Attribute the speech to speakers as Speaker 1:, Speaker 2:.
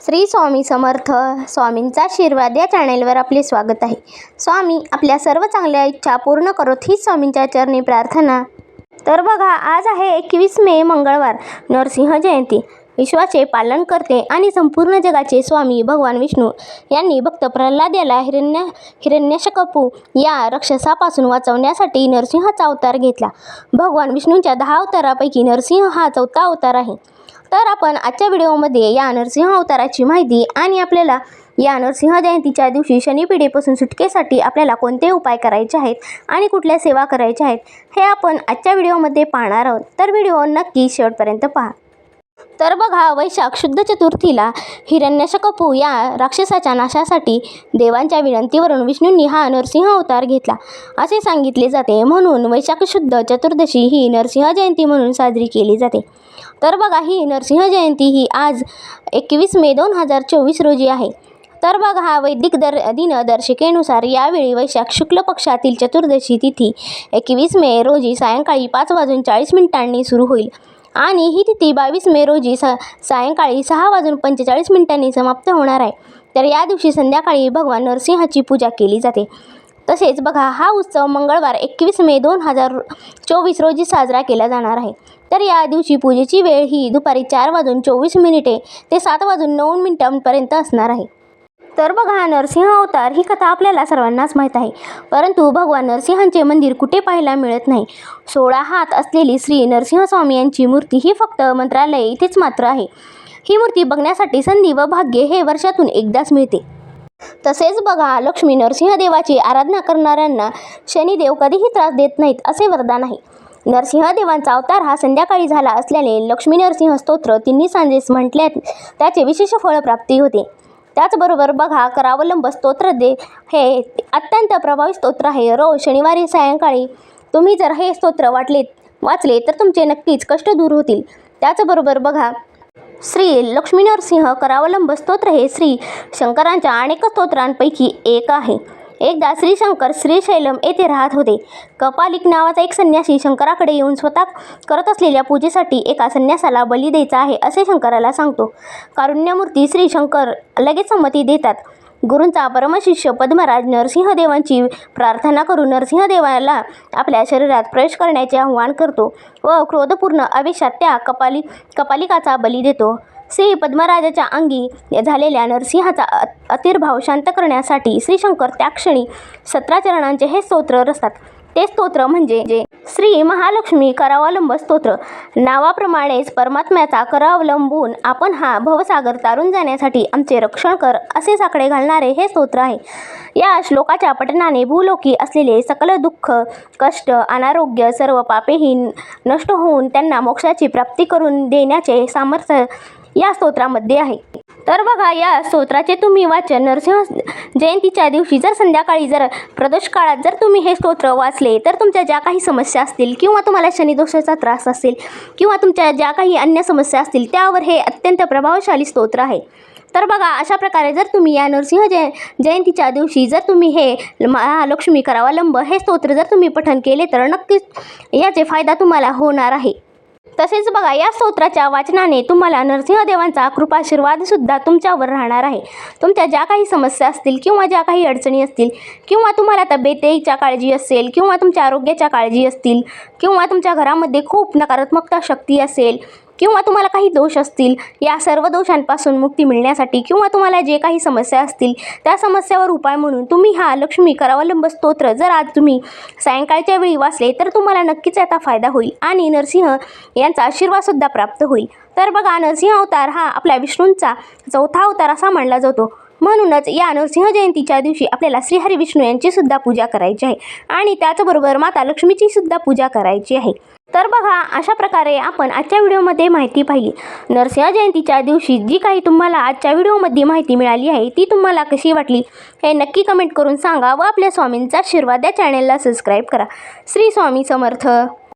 Speaker 1: श्री स्वामी समर्थ स्वामींचा आशीर्वाद या चॅनेलवर आपले स्वागत आहे. स्वामी आपल्या सर्व चांगल्या इच्छा पूर्ण करत ही स्वामींच्या चरणी प्रार्थना. तर बघा आज आहे एकवीस मे मंगळवार नरसिंह जयंती. विश्वाचे पालन करते आणि संपूर्ण जगाचे स्वामी भगवान विष्णू यांनी भक्त प्रल्हाद याला हिरण्य हिरण्यशकपू या राक्षसापासून वाचवण्यासाठी नरसिंहाचा अवतार घेतला. भगवान विष्णूंच्या दहा अवतारापैकी नरसिंह हा चौथा अवतार आहे. तर आपण आजच्या व्हिडिओमध्ये या नरसिंह अवताराची माहिती आणि आपल्याला या नरसिंह जयंतीच्या दिवशी शनिपिढीपासून सुटकेसाठी आपल्याला कोणते उपाय करायचे आहेत आणि कुठल्या सेवा करायच्या आहेत हे आपण आजच्या व्हिडिओमध्ये पाहणार आहोत. तर व्हिडिओ नक्की शेवटपर्यंत पहा. तर बघा वैशाख शुद्ध चतुर्थीला हिरण्यशकपू या राक्षसाच्या नाशासाठी देवांच्या विनंतीवरून विष्णूंनी हा नरसिंह अवतार घेतला. असे सांगितले जाते. म्हणून वैशाख शुद्ध चतुर्दशी ही नरसिंह जयंती म्हणून साजरी केली जाते. तर बघा ही नरसिंह जयंती ही आज एकवीस मे दोन हजार चोवीस रोजी आहे. तर बघा हा वैदिक दर दिनदर्शिकेनुसार यावेळी वैशाख शुक्ल पक्षातील चतुर्दशी तिथी एकवीस मे रोजी सायंकाळी पाच वाजून चाळीस मिनिटांनी सुरू होईल. आणि ही तिथी बावीस मे रोजी सा सायंकाळी सहा वाजून पंचेचाळीस मिनिटांनी समाप्त होणार आहे. तर या दिवशी संध्याकाळी भगवान नरसिंहाची पूजा केली जाते. तसेच बघा हा उत्सव मंगळवार एकवीस मे दोन हजार चोवीस रोजी साजरा केला जाणार आहे. तर या दिवशी पूजेची वेळ ही दुपारी चार वाजून चोवीस मिनिटे ते सात वाजून नऊ मिनिटांपर्यंत असणार आहे. तर बघा नरसिंह अवतार ही कथा आपल्याला सर्वांनाच माहीत आहे. परंतु भगवान नरसिंहांचे मंदिर कुठे पाहायला मिळत नाही? सोळा हात असलेली श्री नरसिंहस्वामी यांची मूर्ती ही फक्त मंत्रालय इथेच मात्र आहे. ही मूर्ती बघण्यासाठी संधी व भाग्य हे वर्षातून एकदाच मिळते. तसेच बघा लक्ष्मी नरसिंहदेवाची आराधना करणाऱ्यांना शनिदेव कधीही त्रास देत नाहीत असे वरदान आहे. नरसिंहदेवांचा अवतार हा संध्याकाळी झाला असल्याने लक्ष्मी नरसिंह स्तोत्र तिन्ही सांजेस म्हटल्यात. त्याचे विशेष फळप्राप्ती होते. त्याचबरोबर बघा करावलंब स्तोत्र दे. हे अत्यंत प्रभावी स्तोत्र आहे. रोज शनिवारी सायंकाळी तुम्ही जर हे स्तोत्र वाटले वाचले तर तुमचे नक्कीच कष्ट दूर होतील. त्याचबरोबर बघा श्री लक्ष्मीनरसिंह करावलंब स्तोत्र हे श्री शंकरांच्या अनेक स्तोत्रांपैकी एक आहे. एकदा श्री शंकर श्रीशैलम येथे राहत होते. कपालिक नावाचा एक संन्यासी शंकराकडे येऊन स्वतः करत असलेल्या पूजेसाठी एका संन्यासाला बली द्यायचा आहे असे शंकराला सांगतो. कारुण्यमूर्ती श्री शंकर लगेच संमती देतात. गुरूंचा परमशिष्य पद्मराज नरसिंहदेवांची प्रार्थना करून नरसिंहदेवाला आपल्या शरीरात प्रवेश करण्याचे आव्हान करतो व क्रोधपूर्ण आवेशात त्या कपाली कपालिकाचा बली देतो. श्री पद्मराजाच्या अंगी झालेल्या नरसिंहाचा अतिर्भाव शांत करण्यासाठी श्रीशंकर त्याक्षणी त्या क्षणी सतरा चरणांचे हे स्तोत्र रचतात. ते स्तोत्र म्हणजे जे श्री महालक्ष्मी करावलंब स्तोत्र. नावाप्रमाणेच परमात्म्याचा करावलंबून आपण हा भवसागर तारून जाण्यासाठी आमचे रक्षण कर असे साकडे घालणारे हे स्तोत्र आहे. या श्लोकाच्या पठणाने भूलोकी असलेले सकल दुःख कष्ट अनारोग्य सर्व पापेही नष्ट होऊन त्यांना मोक्षाची प्राप्ती करून देण्याचे सामर्थ्य या स्तोत्रामध्ये आहे. तर बघा या स्तोत्राचे तुम्ही वाचन नरसिंह जयंतीच्या दिवशी जर संध्याकाळी जर प्रदोष काळात जर तुम्ही हे स्तोत्र वाचले तर तुमच्या ज्या काही समस्या असतील किंवा तुम्हाला शनिदोषाचा त्रास असेल किंवा तुमच्या ज्या काही अन्य समस्या असतील त्यावर हे अत्यंत प्रभावशाली स्तोत्र आहे. तर बघा अशा प्रकारे जर तुम्ही या नरसिंह जय जयंतीच्या दिवशी जर तुम्ही हे महालक्ष्मी करावलंब हे स्तोत्र जर तुम्ही पठण केले तर नक्कीच याचे फायदा तुम्हाला होणार आहे. तसेच बघा या स्तोत्राच्या वाचनाने तुम्हाला नरसिंहदेवांचा कृपाशीर्वादसुद्धा तुमच्यावर राहणार आहे. तुमच्या ज्या काही समस्या असतील किंवा ज्या काही अडचणी असतील किंवा तुम्हाला तब्येतीच्या काळजी असेल किंवा तुमच्या आरोग्याच्या काळजी असतील किंवा तुमच्या घरामध्ये खूप नकारात्मकता शक्ती असेल किंवा तुम्हाला काही दोष असतील या सर्व दोषांपासून मुक्ती मिळण्यासाठी किंवा तुम्हाला जे काही समस्या असतील त्या समस्यावर उपाय म्हणून तुम्ही हा लक्ष्मी करावलंब स्तोत्र जर आज तुम्ही सायंकाळच्या वेळी वाचले तर तुम्हाला नक्कीच याचा फायदा होईल आणि नरसिंह यांचा आशीर्वादसुद्धा प्राप्त होईल. तर बघा नरसिंह अवतार हा आपल्या विष्णूंचा चौथा अवतार असा मानला जातो. म्हणूनच या नरसिंह जयंतीच्या दिवशी आपल्याला श्रीहरी विष्णू यांची सुद्धा पूजा करायची आहे. आणि त्याचबरोबर माता लक्ष्मीची सुद्धा पूजा करायची आहे. तर बघा अशा प्रकारे आपण आजच्या व्हिडिओमध्ये माहिती पाहिली. नरसिंह जयंतीच्या दिवशी जी काही तुम्हाला आजच्या व्हिडिओमध्ये माहिती मिळाली आहे ती तुम्हाला कशी वाटली हे नक्की कमेंट करून सांगा व आपल्या स्वामींचा आशीर्वाद या चॅनेलला सबस्क्राईब करा. श्री स्वामी समर्थ.